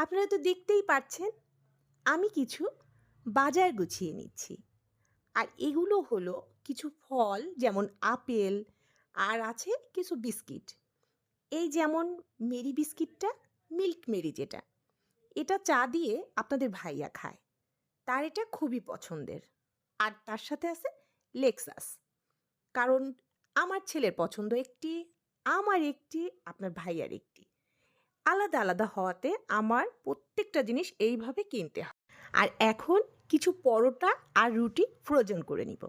আপনারা তো দেখতেই পাচ্ছেন, আমি কিছু বাজার গুছিয়ে নিচ্ছি। আর এগুলো হলো কিছু ফল, যেমন আপেল, আর আছে কিছু বিস্কিট। এই যেমন মেরি বিস্কিটটা, মিল্ক মেরি যেটা। এটা চা দিয়ে আপনাদের ভাইয়া খায়। তার এটা খুবই পছন্দের। আর তার সাথে আছে লেক্সাস। কারণ আমার ছেলের পছন্দ একটি, আমার একটি, আপনার ভাইয়ার একটি। আলাদা আলাদা হওয়াতে আমার প্রত্যেকটা জিনিস এইভাবে কিনতে হয়। আর এখন কিছু পরোটা আর রুটি ফ্রোজেন করে নিব।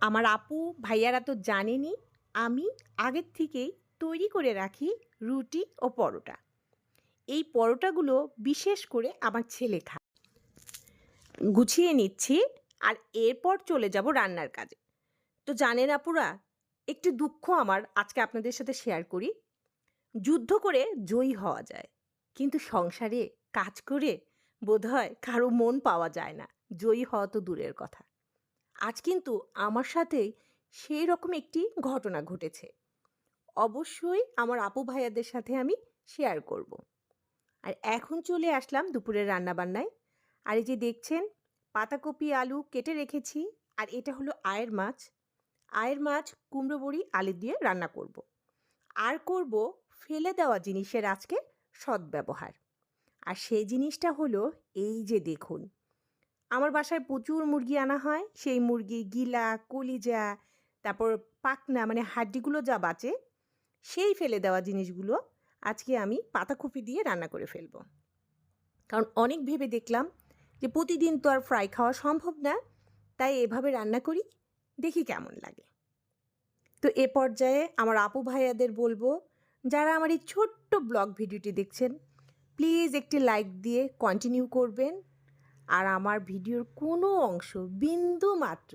আমার আপু, ভাইয়ারা তো জানেনি আমি আগের থেকেই তৈরি করে রাখি রুটি ও পরোটা। এই পরোটাগুলো বিশেষ করে আমার ছেলে খায়। গুছিয়ে নিচ্ছি আর এরপর চলে যাব রান্নার কাজে। তো জানেন আপুরা, একটি দুঃখ আমার আজকে আপনাদের সাথে শেয়ার করি। যুদ্ধ করে জয়ী হওয়া যায়। কিন্তু সংসারে কাজ করে বোধহয় কারও মন পাওয়া যায় না। জয়ী হওয়া তো দূরের কথা। আজ কিন্তু আমার সাথে সেই রকম একটি ঘটনা ঘটেছে। অবশ্যই আমার আপু ভাইয়াদের সাথে আমি শেয়ার করব। আর এখন চলে আসলাম দুপুরের রান্নাবান্নায়। আর এই যে দেখছেন, পাতাকপি আলু কেটে রেখেছি। আর এটা হলো আয়ের মাছ। আয়ের মাছ কুমড়ো বড়ি আলু দিয়ে রান্না করব। আর করব ফেলে দেওয়া জিনিসের আজকে সদ্ব্যবহার। আর সেই জিনিসটা হলো এই যে দেখুন, আমার বাসায় প্রচুর মুরগি আনা হয়। সেই মুরগি গিলা, কলিজা, তারপর পাকনা মানে হাড্ডিগুলো যা বাঁচে, সেই ফেলে দেওয়া জিনিসগুলো আজকে আমি পাতাকপি দিয়ে রান্না করে ফেলব। কারণ অনেক ভেবে দেখলাম যে প্রতিদিন তো আর ফ্রাই খাওয়া সম্ভব না, তাই এভাবে রান্না করি, দেখি কেমন লাগে। তো এ পর্যায়ে আমার আপু ভাইয়াদের বলব যারা আমার এই ছোট্ট ব্লগ ভিডিওটি দেখছেন প্লিজ একটি লাইক দিয়ে কন্টিনিউ করবেন। আর আমার ভিডিওর কোনো অংশ, বিন্দু মাত্র,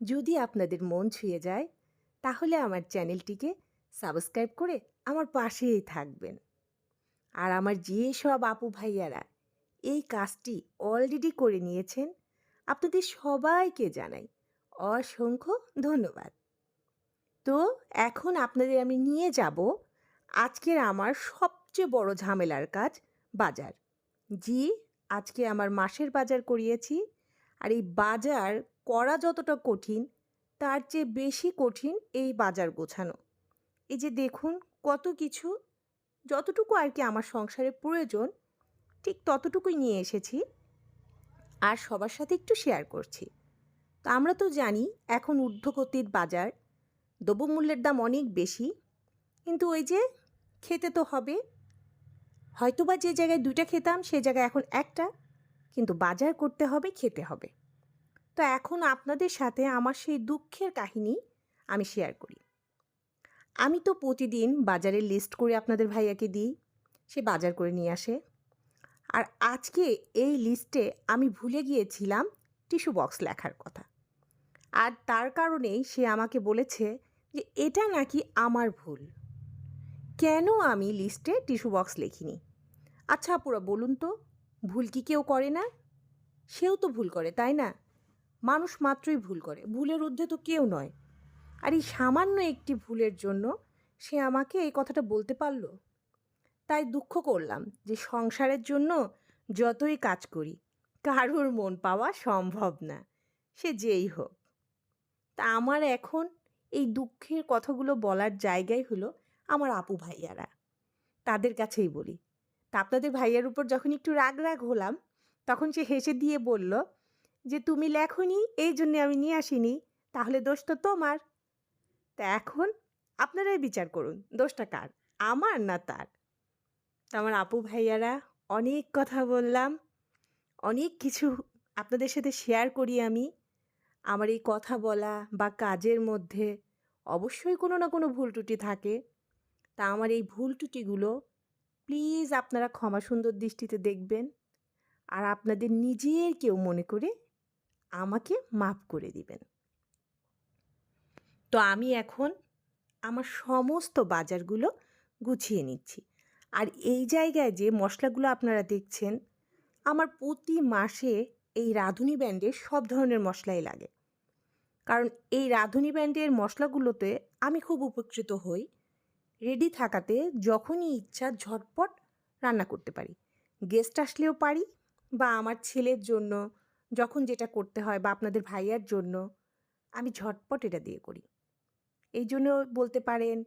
যদি আপনাদের মন ছুঁয়ে যায়, তাহলে আমার চ্যানেলটিকে সাবস্ক্রাইব করে আমার পাশেই থাকবেন। আর আমার যে সব আপু ভাইয়ারা এই কাজটি অলরেডি করে নিয়েছেন, আপনাদের সবাইকে জানাই অসংখ্য ধন্যবাদ। তো এখন আপনাদের আমি নিয়ে যাব আজকের আমার সবচেয়ে বড় ঝামেলার কাজ বাজার। জি, আজকে আমার মাসের বাজার করিয়েছি আর এই বাজার করা যতটা কঠিন, তার চেয়ে বেশি কঠিন এই বাজার গোছানো। এই যে দেখুন কত কিছু, যতটুকু আর কি আমার সংসারে প্রয়োজন, ঠিক ততটুকুই নিয়ে এসেছি আর সবার সাথে একটু শেয়ার করছি। তো আমরা তো জানি এখন ঊর্ধ্বগতির বাজার, দ্রব্যমূল্যের দাম অনেক বেশি, কিন্তু ওই যে খেতে তো হবে। হয়তোবা যে জায়গায় দুইটা খেতাম, সে জায়গায় এখন একটা। কিন্তু বাজার করতে হবে, খেতে হবে। তো এখন আপনাদের সাথে আমার সেই দুঃখের কাহিনী আমি শেয়ার করি। আমি তো প্রতিদিন বাজারের লিস্ট করে আপনাদের ভাইয়াকে দিই, সে বাজার করে নিয়ে আসে। আর আজকে এই লিস্টে আমি ভুলে গিয়েছিলাম টিস্যু বক্স লেখার কথা। আর তার কারণেই সে আমাকে বলেছে যে, এটা নাকি আমার ভুল। কেন আমি লিস্টে টিস্যু বক্স লিখিনি? আচ্ছা আপুরা, বলুন তো, ভুল কি কেউ করে না? সেও তো ভুল করে, তাই না? মানুষ মাত্রই ভুল করে, ভুলের ঊর্ধ্বে তো কেউ নয়। আর এই সামান্য একটি ভুলের জন্য সে আমাকে এই কথাটা বলতে পারল? তাই দুঃখ করলাম যে সংসারের জন্য যতই কাজ করি, কারোর মন পাওয়া সম্ভব না, সে যেই হোক। তা আমার এখন এই দুঃখের কথাগুলো বলার জায়গাই হলো আমার আপু ভাইয়ারা। তাদের কাছেই বলি। তা আপনাদের ভাইয়ার উপর যখন একটু রাগ রাগ হলাম, তখন সে হেসে দিয়ে বলল, যে তুমি লেখনি, এই জন্যে আমি নিয়ে আসিনি, তাহলে দোষ তো তোমার। তা এখন আপনারাই বিচার করুন, দোষটা কার, আমার না তার? আমার আপু ভাইয়ারা, অনেক কথা বললাম, অনেক কিছু আপনাদের সাথে শেয়ার করি আমি। আমার এই কথা বলা বা কাজের মধ্যে অবশ্যই কোনো না কোনো ভুল ত্রুটি থাকে। তা আমার এই ভুল ত্রুটিগুলো প্লিজ আপনারা ক্ষমা সুন্দর দৃষ্টিতে দেখবেন। আর আপনাদের নিজের কেউ মনে করে আমাকে মাফ করে দিবেন। তো আমি এখন আমার সমস্ত বাজারগুলো গুছিয়ে নিচ্ছি। আর এই জায়গায় যে মশলাগুলো আপনারা দেখছেন, আমার প্রতি মাসে এই রাঁধুনি ব্যান্ডের সব ধরনের মশলাই লাগে। কারণ এই রাঁধুনি ব্যান্ডের মশলাগুলোতে আমি খুব উপকৃত হই। রেডি থাকাতে যখনই ইচ্ছা ঝটপট রান্না করতে পারি। গেস্ট আসলেও পারি বা আমার ছেলের জন্য যখন যেটা করতে হয় বা আপনাদের ভাইয়ার জন্য আমি ঝটপট এটা দিয়ে করি। এই জন্য বলতে পারেন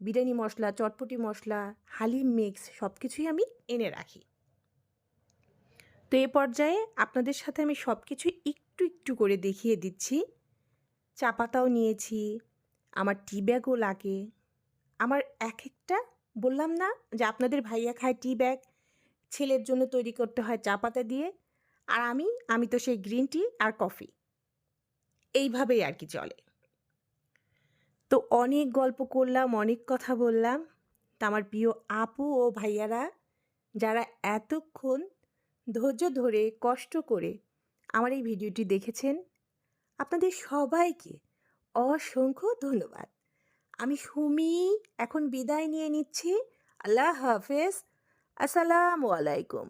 বিরিয়ানি মশলা, চটপটি মশলা, হালিম মিক্স সব কিছুই আমি এনে রাখি। তো এ পর্যায়ে আপনাদের সাথে আমি সব কিছু একটু একটু করে দেখিয়ে দিচ্ছি। চা পাতাও নিয়েছি, আমার টি ব্যাগও লাগে। আমার এক একটা বললাম না যে আপনাদের ভাইয়া খায় টি ব্যাগ ছেলের জন্য তৈরি করতে হয় চা পাতা দিয়ে, আর আমি আমি তো সেই গ্রিন টি আর কফি এইভাবেই আর কি চলে। তো অনেক গল্প করলাম, অনেক কথা বললাম, তা আমার প্রিয় আপু ও ভাইয়ারা, যারা এতক্ষণ ধৈর্য ধরে, কষ্ট করে আমার এই ভিডিওটি দেখেছেন, আপনাদের সবাইকে অসংখ্য ধন্যবাদ। আমি সুমি এখন বিদায় নিয়ে নিচ্ছি। আল্লাহ হাফেজ। আসসালামু আলাইকুম।